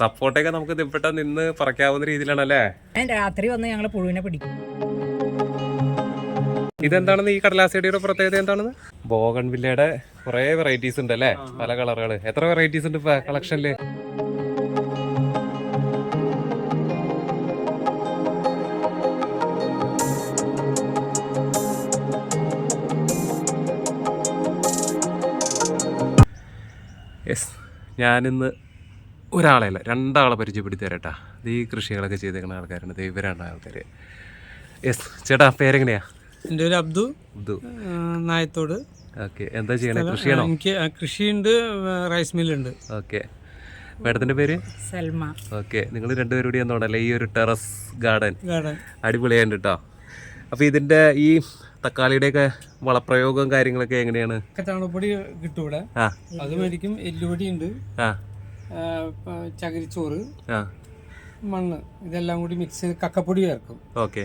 സപ്പോർട്ടൊക്കെ നമുക്ക് ഇവിടെ നിന്ന് പറിക്കാവുന്ന രീതിയിലാണല്ലേ? ഞാൻ രാത്രി വന്ന് ഞങ്ങൾ പുഴുവിനെ പിടിക്കും. ഇതെന്താണെന്ന് ഈ കടലാസേടിയുടെ പ്രത്യേകത എന്താണെന്ന്? ബോഗൺ വില്ലയുടെ കുറെ വെറൈറ്റീസ് ഉണ്ട് അല്ലേ പല കളറുകൾ എത്ര വെറൈറ്റീസ് ഉണ്ട് ഇപ്പൊ കളക്ഷനിൽ യെസ് ഞാനിന്ന് ഒരാളെയല്ല രണ്ടാളെ പരിചയപ്പെടുത്തി തരട്ടാ. ഇത് ഈ കൃഷികളൊക്കെ ചെയ്തേക്കുന്ന ആൾക്കാരുണ്ട്. ദേ ഇവരാണ് ആൾക്കാർ യെസ് ചേട്ടാ പേരെങ്ങനെയാ? എന്റെ ഒരു അബ്ദു. അബ്ദു. നായത്തോട്. ഓക്കെ എന്താ ചെയ്യണേ? കൃഷിയാണോ? എനിക്ക് ആ, കൃഷിയുണ്ട് റൈസ് മില്ലുണ്ട് ഓക്കെ മാഡത്തിന്റെ പേര്? സൽമ. ഓക്കെ നിങ്ങൾ രണ്ടുപേരും കൂടി എന്നോടല്ലേ ഈ ഒരു ടെറസ് ഗാർഡൻ? ഗാർഡൻ. അടിപൊളിയായിട്ട് കേട്ടോ അപ്പോൾ ഇതിന്റെ ഈ തക്കാളിയുടെ ഒക്കെ വളപ്രയോഗവും കാര്യങ്ങളൊക്കെ എങ്ങനെയാണ്? ഒക്കെ ചാണകപ്പൊടി കിട്ടും ഇവിടെ. ആ. അത് മേടിക്കും എല്ലുപൊടി ഉണ്ട്. ആ. ചകിരിച്ചോറ് ആ. മണ്ണ് ഇതെല്ലാം കൂടി മിക്സ് ചെയ്ത് കക്കപ്പൊടി ചേർക്കും. ഓക്കെ.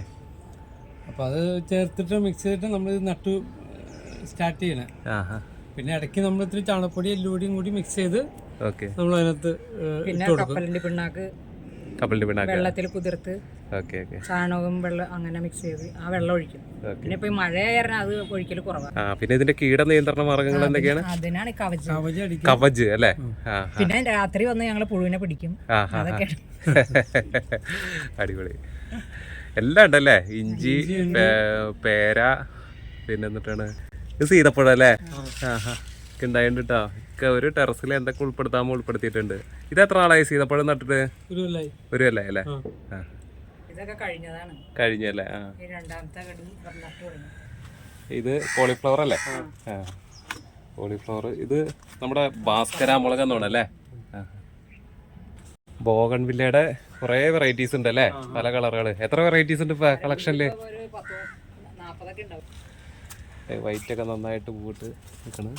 അപ്പോൾ അത് ചേർത്തിട്ട് മിക്സ് ചെയ്തിട്ട് നമ്മൾ നട്ടു സ്റ്റാർട്ട് ചെയ്യണേ. പിന്നെ ഇടയ്ക്ക് നമ്മൾ ഇത്തിരി ചാണകപ്പൊടി എല്ലുപൊടിയും കൂടി മിക്സ് ചെയ്ത് ഓക്കെ. നമ്മൾ അതിനകത്ത് കപ്പലിന്റെ പിണ്ണാക്ക് കപ്പലിന്റെ പിണ്ണാക്ക. വെള്ളത്തിൽ കുതിർത്ത് ചാണകവും വെള്ളം അങ്ങനെ മിക്സ് ചെയ്ത് ആ വെള്ളം ഒഴിക്കും. പിന്നെ ഇപ്പൊ മഴ കാരണം അത് ഒഴിക്കൽ കുറവാണ് ആ പിന്നെ ഇതിന്റെ കീട നിയന്ത്രണ മാർഗങ്ങൾ എന്തൊക്കെയാണ്? അതിനാണ് കവച്. കവച് അല്ലേ? പിന്നെ രാത്രി വന്ന് ഞങ്ങൾ പുഴുവിനെ പിടിക്കും. അതൊക്കെയാണ്. അടിപൊളി. എല്ലാം ഉണ്ടല്ലേ? ഇഞ്ചി പേര പിന്നെ എന്നിട്ടാണ് ഇത് സീതപ്പഴം അല്ലേ? ഉണ്ടായിട്ടോ ആ ഉണ്ടായിട്ടുണ്ട് കേട്ടോ ഒക്കെ ഒരു ടെറസിൽ എന്തൊക്കെ ഉൾപ്പെടുത്താമോ ഉൾപ്പെടുത്തിയിട്ടുണ്ട്. ഇത് എത്ര ആളായി സീതപ്പഴം നട്ടിട്ട്? ഒരു കൊല്ലായി. ഒരു അല്ലേ? അല്ലേ ആ. ഇതൊക്കെ കഴിഞ്ഞതാണ്. കഴിഞ്ഞല്ലേ? ആ. രണ്ടാമത്തെ കടി ഇത് കോളിഫ്ലവർ അല്ലേ? കോളിഫ്ലവർ. ഇത് നമ്മുടെ ഭാസ്കര മുളക് അല്ലേ ബോഗൺ വില്ലയുടെ കുറേ വെറൈറ്റീസ് ഉണ്ട് അല്ലേ? പല കളറുകൾ. എത്ര വെറൈറ്റീസ് ഉണ്ട് ഇപ്പൊ കളക്ഷനിൽ? വൈറ്റ് ഒക്കെ നന്നായിട്ട് പൂട്ട് നിൽക്കണ്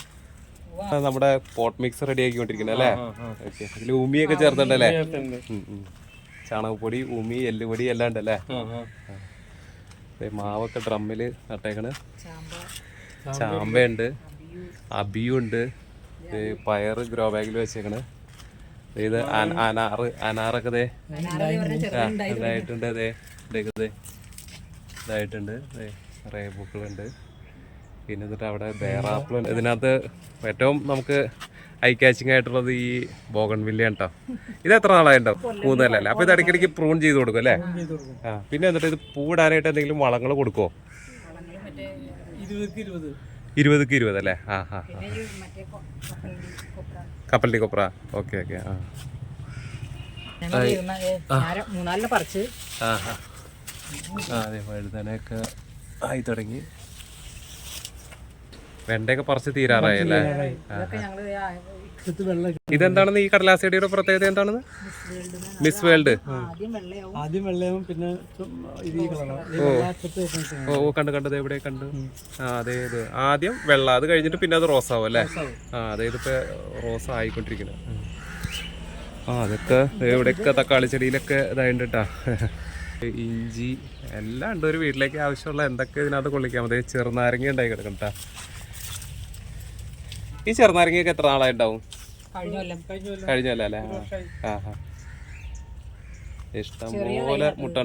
നമ്മുടെ പോട്ട് മിക്സ് റെഡി ആക്കിക്കൊണ്ടിരിക്കുന്നത് അല്ലേ? ഓക്കെ. അതിൽ ഉമിയൊക്കെ ഉം. ചാണകപ്പൊടി ഉമി എല്ലുപൊടി എല്ലാം ഉണ്ടല്ലേ? അല്ലേ മാവൊക്കെ ഡ്രമ്മിൽ നട്ടേക്കണ്. ചാമ്പ. ചാമ്പയുണ്ട് അബിയുണ്ട് പയർ പയറ് ഗ്രോ ബാഗിൽ വെച്ചേക്കണ്. ദേ ഇത് അന- അനാറ് അനാറൊക്കെ ദേ. ഇതായിട്ടുണ്ട് ദേ. ഇതായിട്ടുണ്ട് ദേ. നിറയെ പൂക്കളുണ്ട്. പിന്നെ എന്നിട്ട് അവിടെ ബേറാപ്പിളുണ്ട് ഇതിനകത്ത് ഏറ്റവും നമുക്ക് ഐ കാച്ചിങ് ആയിട്ടുള്ളത് ഈ ബോഗൺ വില്ലയാണ് കേട്ടോ ഇത് എത്ര നാളായിട്ടുണ്ടോ മൂന്നല്ലേ അപ്പൊ ഇത് ഇടയ്ക്കിടയ്ക്ക് പ്രൂൺ ചെയ്ത് കൊടുക്കും അല്ലേ? കൊടുക്കും ആ പിന്നെ എന്നിട്ട് ഇത് പൂടാനായിട്ട് എന്തെങ്കിലും വളങ്ങൾ കൊടുക്കുമോ ഇരുപതുക്ക് ഇരുപത് അല്ലേ? ആ കൊപ്ര കപ്പലിന്റെ കൊപ്ര. ഓക്കെ ഓക്കെ ആ. മൂന്നാലിനെ പറിച്ച്. ആ അതെ വഴുതനയൊക്കെ ആയി തുടങ്ങി. വെണ്ടയൊക്കെ പറിച്ച് തീരാറായി. അല്ലേ ഇതെന്താണെന്ന് ഈ കടലാസടിയുടെ പ്രത്യേകത എന്താണെന്ന് മിസ് വേൾഡ് ആദ്യം വെള്ളയാവും. പിന്നെ ഓ. ഓ കണ്ടു കണ്ടത് എവിടെ കണ്ടു? ആ അതെ ഇത്. ആദ്യം വെള്ള അത് കഴിഞ്ഞിട്ട് പിന്നെ അത് റോസാവും അല്ലേ? ആ അതെ ഇതിപ്പോ റോസ് ആയിക്കൊണ്ടിരിക്കുന്നത് ആ അതൊക്കെ എവിടെയൊക്കെ തക്കാളി ചെടിയിലൊക്കെ ഇതായിട്ടാ കേട്ടാ ഇഞ്ചി എല്ലാം ഉണ്ട്. ഒരു വീട്ടിലേക്ക് ആവശ്യമുള്ള എന്തൊക്കെ ഇതിനകത്ത് കൊള്ളിക്കാൻ മതി ചെറുനാരങ്ങ ഉണ്ടായി കിടക്കണ്ടാ ഈ ചെറുനാരങ്ങയൊക്കെ എത്ര നാളായിട്ടുണ്ടാവും കഴിഞ്ഞല്ലേ അല്ലേ? ആ ആ. ഇഷ്ടം പോലെ മുട്ട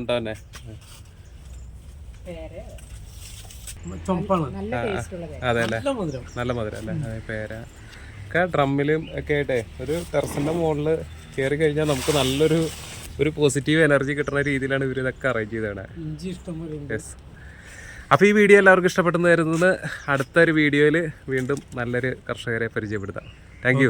അതെ അല്ലേ? നല്ല മധുരം. നല്ല മധുരം അല്ലേ? അതെ പേര. ഒക്കെ ഡ്രമ്മിലും ഒക്കെ ആയിട്ടേ ഒരു ടെറസിന്റെ മുകളിൽ കയറി കഴിഞ്ഞാൽ നമുക്ക് നല്ലൊരു ഒരു പോസിറ്റീവ് എനർജി കിട്ടുന്ന രീതിയിലാണ് ഇവർ ഇതൊക്കെ അറേഞ്ച് ചെയ്തത് ഇഞ്ചി ഇഷ്ടം യെസ് അപ്പോൾ ഈ വീഡിയോ എല്ലാവർക്കും ഇഷ്ടപ്പെട്ടെന്ന് കരുതുന്നത് അടുത്തൊരു വീഡിയോയിൽ വീണ്ടും നല്ലൊരു കർഷകരെ പരിചയപ്പെടുത്താം. താങ്ക്